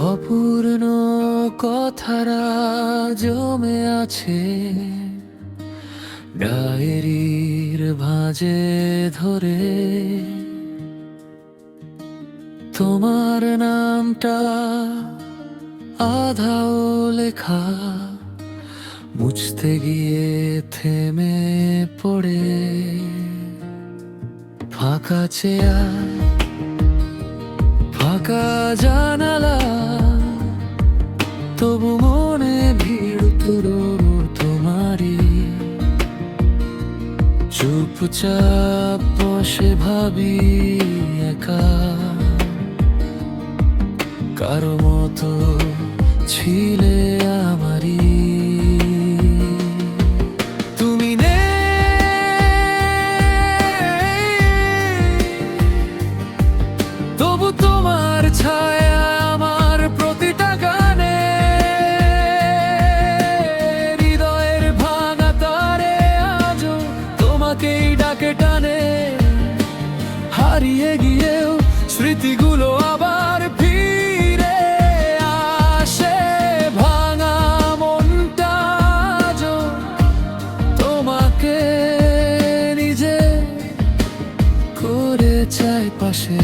অপূর্ণ কথারা জমে আছে। ডায়েরির ভাঁজে ধরে। তোমার নামটা আধাও লেখা। মুছতে গিয়ে থেমে পড়ে। ফাঁকা চেয়ার, ফাঁকা জানালা চুপচাপ বসে ভাবি একা। কারও মতো ছিলে করে চাই পাশে।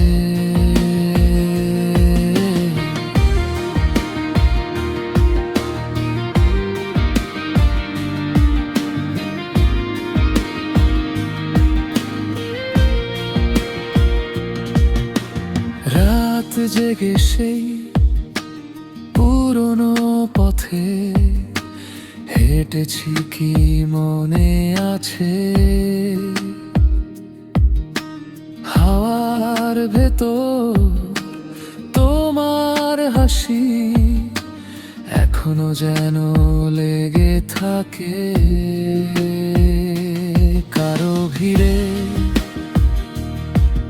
রাত জেগে সেই পুরনো পথে হেঁটেছি কি মনে আছে? ভেতর তোমার হাসি এখনও যেন লেগে থাকে। কারও ভিড়ে,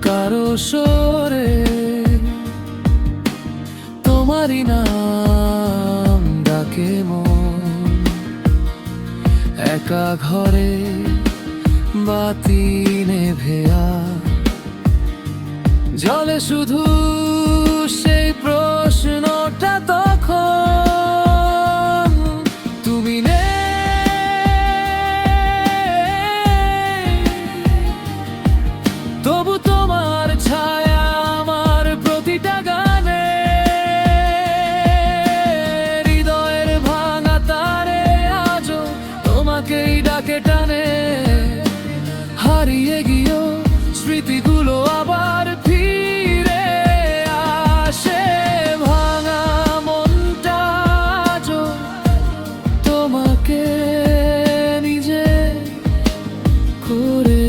কারও সরে তোমারই নাম ডাকে মন। একা ঘরে বাতি নেভে জলে শুধু সেই প্রশ্নটা তখন তুমি নে। তবু তোমার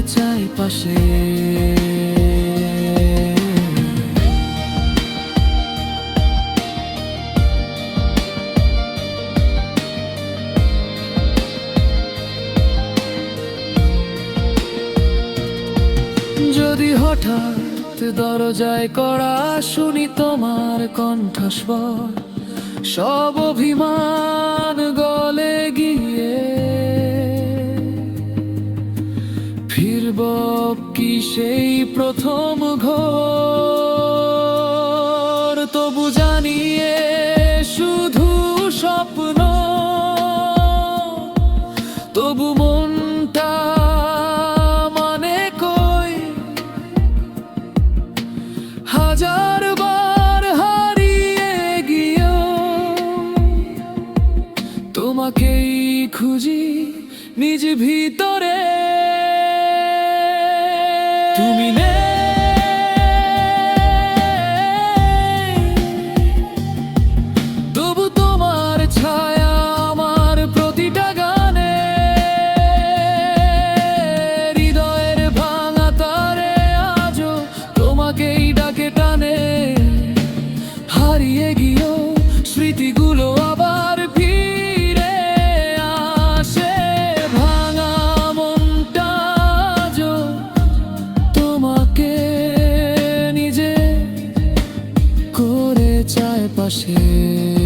চাই পাশে যদি হঠাৎ দরজায় করা শুনি তোমার কণ্ঠস্বর সব অভিমান ফিরব কি সেই প্রথম ঘর? তবু জানিয়ে শুধু স্বপ্ন। তবু মনটা মানে কই? হাজার বার হারিয়ে গিয়েও তোমাকেই খুঁজি নিজ ভিতরে। তুমি নেই পাশে।